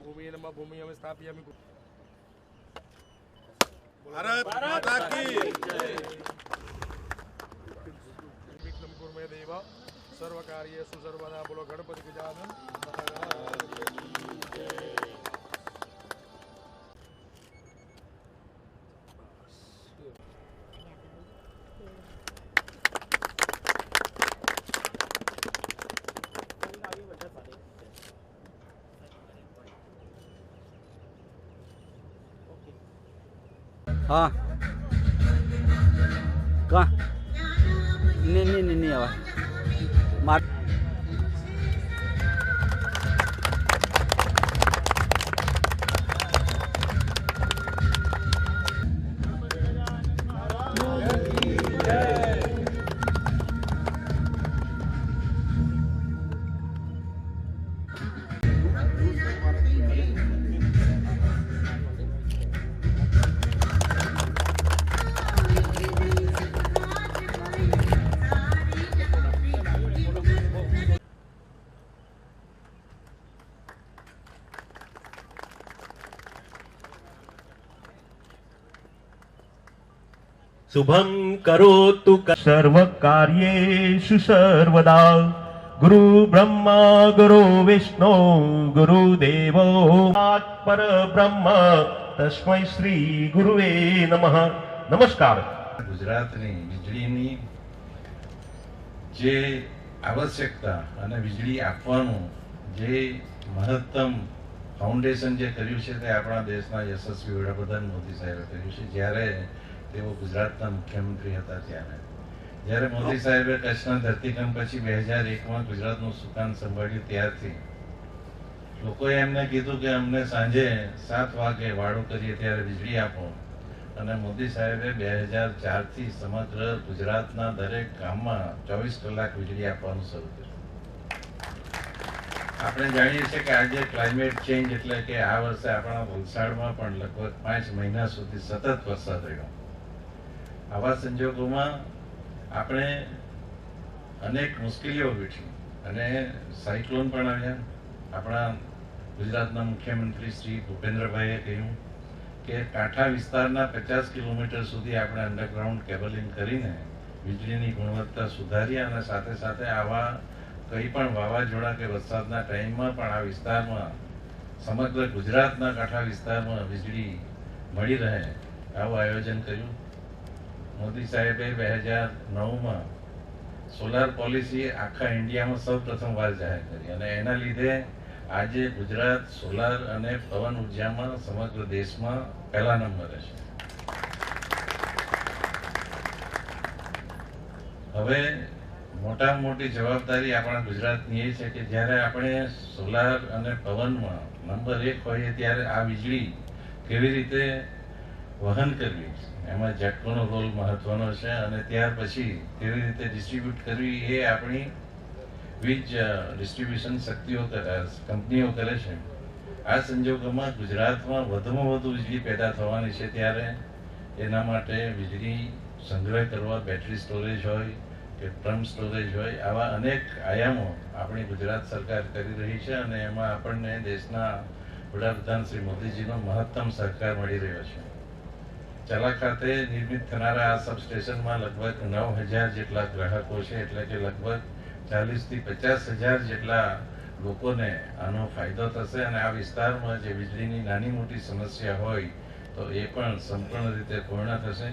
ભૂમિ ભૂમિ અમે સ્થાપયામિ ભારત માતા કી વિઘ્નમ કુર્મે દેવ. સર્વ કાર્યેષુ સુસર્વદા બોલો ગણપતિ ગજાનન હા. કા? નહીં નહીં નહીં હવે માર શુભમ કરોતુ સર્વ કાર્યેષુ સર્વદા ગુરુ બ્રહ્મા ગુરુ વિષ્ણુ ગુરુ દેવો પર બ્રહ્મ તસ્મય શ્રી ગુરુવે નમઃ. નમસ્કાર. ગુજરાતની વીજળીની જે આવશ્યકતા અને વીજળી આપવાનું જે મહત્તમ ફાઉન્ડેશન જે કર્યું છે તે આપણા દેશના યશસ્વી વડાપ્રધાન મોદી સાહેબે કર્યું છે. જ્યારે તેઓ ગુજરાતના મુખ્યમંત્રી હતા ત્યારે. જ્યારે મોદી સાહેબે કચ્છના ધરતીકંપ પછી બે હજાર એકમાં ગુજરાતનું સુકાન સંભાળ્યું ત્યારથી. લોકોએ એમને કીધું કે અમને સાંજે સાત વાગે વાળો કરીએ ત્યારે વીજળી આપો. અને મોદી સાહેબે બે હજાર ચારથી સમગ્ર ગુજરાતના દરેક ગામમાં ચોવીસ કલાક વીજળી આપવાનું શરૂ કર્યું. આપણે જાણીએ છીએ કે આજે ક્લાઇમેટ ચેન્જ એટલે કે આ વર્ષે આપણા વલસાડમાં પણ લગભગ પાંચ મહિના સુધી સતત વરસાદ રહ્યો. આવા સંજોગોમાં આપણે અનેક મુશ્કેલીઓ વેઠી અને સાયક્લોન પણ આવ્યા. આપણા ગુજરાતના મુખ્યમંત્રી શ્રી ભૂપેન્દ્રભાઈએ કહ્યું કે કાંઠા વિસ્તારના પચાસ કિલોમીટર સુધી આપણે અંડરગ્રાઉન્ડ કેબલિંગ કરીને વીજળીની ગુણવત્તા સુધારી અને સાથે સાથે આવા કંઈ પણ વાવાઝોડા કે વરસાદના ટાઈમમાં પણ આ વિસ્તારમાં સમગ્ર ગુજરાતના કાંઠા વિસ્તારમાં વીજળી મળી રહે, આવું આયોજન કર્યું. મોદી સાહેબે બે હજાર નવમાં સોલાર પોલિસી આખા ઇન્ડિયામાં સૌ પ્રથમ વાર જાહેર કરી અને એના લીધે આજે ગુજરાત સોલાર અને પવન ઉર્જામાં સમગ્ર દેશમાં પહેલા નંબરે છે. હવે મોટામાં મોટી જવાબદારી આપણા ગુજરાતની એ છે કે જ્યારે આપણે સોલાર અને પવનમાં નંબર એક હોઈએ ત્યારે આ વીજળી કેવી રીતે વહન કરવી. એમાં જટકોનો રોલ મહત્વનો છે અને ત્યાર પછી કેવી રીતે ડિસ્ટ્રીબ્યુટ કરવી એ આપણી વીજ ડિસ્ટ્રીબ્યુશન શક્તિઓ કંપનીઓ કરે છે. આ સંજોગોમાં ગુજરાતમાં વધુમાં વધુ વીજળી પેદા થવાની છે ત્યારે એના માટે વીજળી સંગ્રહ કરવા બેટરી સ્ટોરેજ હોય કે ટ્રમ્પ સ્ટોરેજ હોય, આવા અનેક આયામો આપણી ગુજરાત સરકાર કરી રહી છે અને એમાં આપણને દેશના વડાપ્રધાન શ્રી મોદીજીનો મહત્તમ સહકાર મળી રહ્યો છે. ચલા ખાતે નિર્મિત થનારા આ સબસ્ટેશનમાં લગભગ નવ હજાર જેટલા ગ્રાહકો છે, એટલે કે લગભગ ચાલીસથી પચાસ હજાર જેટલા લોકોને આનો ફાયદો થશે અને આ વિસ્તારમાં જે વીજળીની નાની મોટી સમસ્યા હોય, તો એ પણ સંપૂર્ણ રીતે પૂર્ણ થશે.